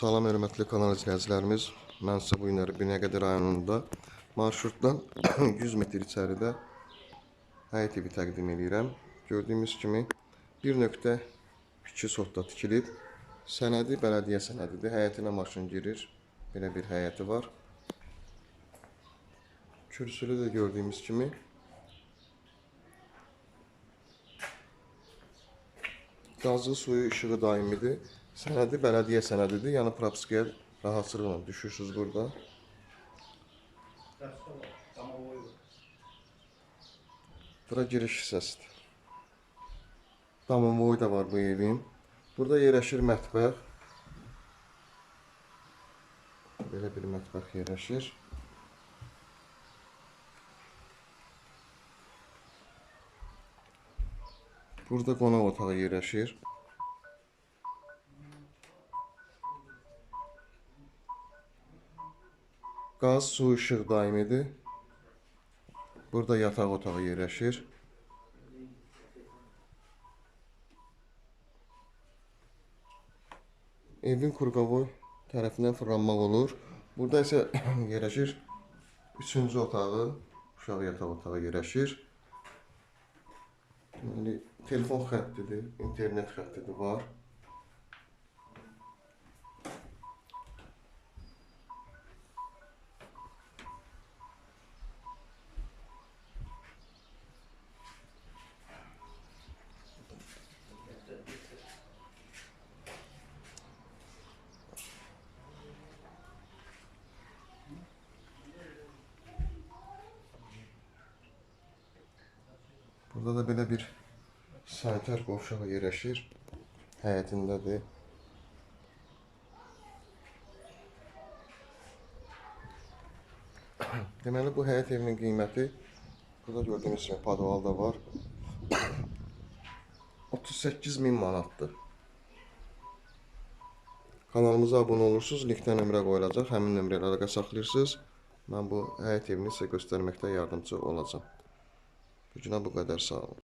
Salam hörmətli kanal izləyicilərimiz. Mən sizə bu günləri Binəqədi rayonunda marşrutdan 100 metr içəridə həyət evi təqdim edirəm. Gördüyünüz kimi 1.2 sotda tikilib. Sənədi bələdiyyə sənədidir. Həyətinə maşın girir. Belə bir həyəti var. Kürsülü də gördüyümüz kimi Qazlı suyu işığı daimidir. Sənədi bələdiyyə sənədidir. Yəni propiskaya rahatçılıqla düşürsüz burada. Bura giriş hissəsidir. Damovoy da var bu evin. Burada yerləşir mətbəx. Belə bir mətbəx yerləşir. Burada qonaq otağı yerləşir. Qaz, su, işıq daimidir. Burada yataq otağı yerləşir. Evin kurqavoy tərəfindən fırlanmaq olur. Burada isə yerləşir üçüncü otağı, uşaq yataq otağı yerləşir. Deməli, telefon xəttidir, internet xəttidir var. Burada da belə bir sanitar qovşağı yerləşir. Həyətindədir. Deməli bu həyət evinin qiyməti burada gördüyünüz kimi podval da var. 38 min manatdır. Kanalımıza abunə olursunuz, linkdə nömrə qoyulacaq. Həmin nömrəyə əlaqə saxlayırsınız. Mən bu həyət evini sizə göstərməkdə yardımcı olacağam. Gücüne bu kadar sağ olun.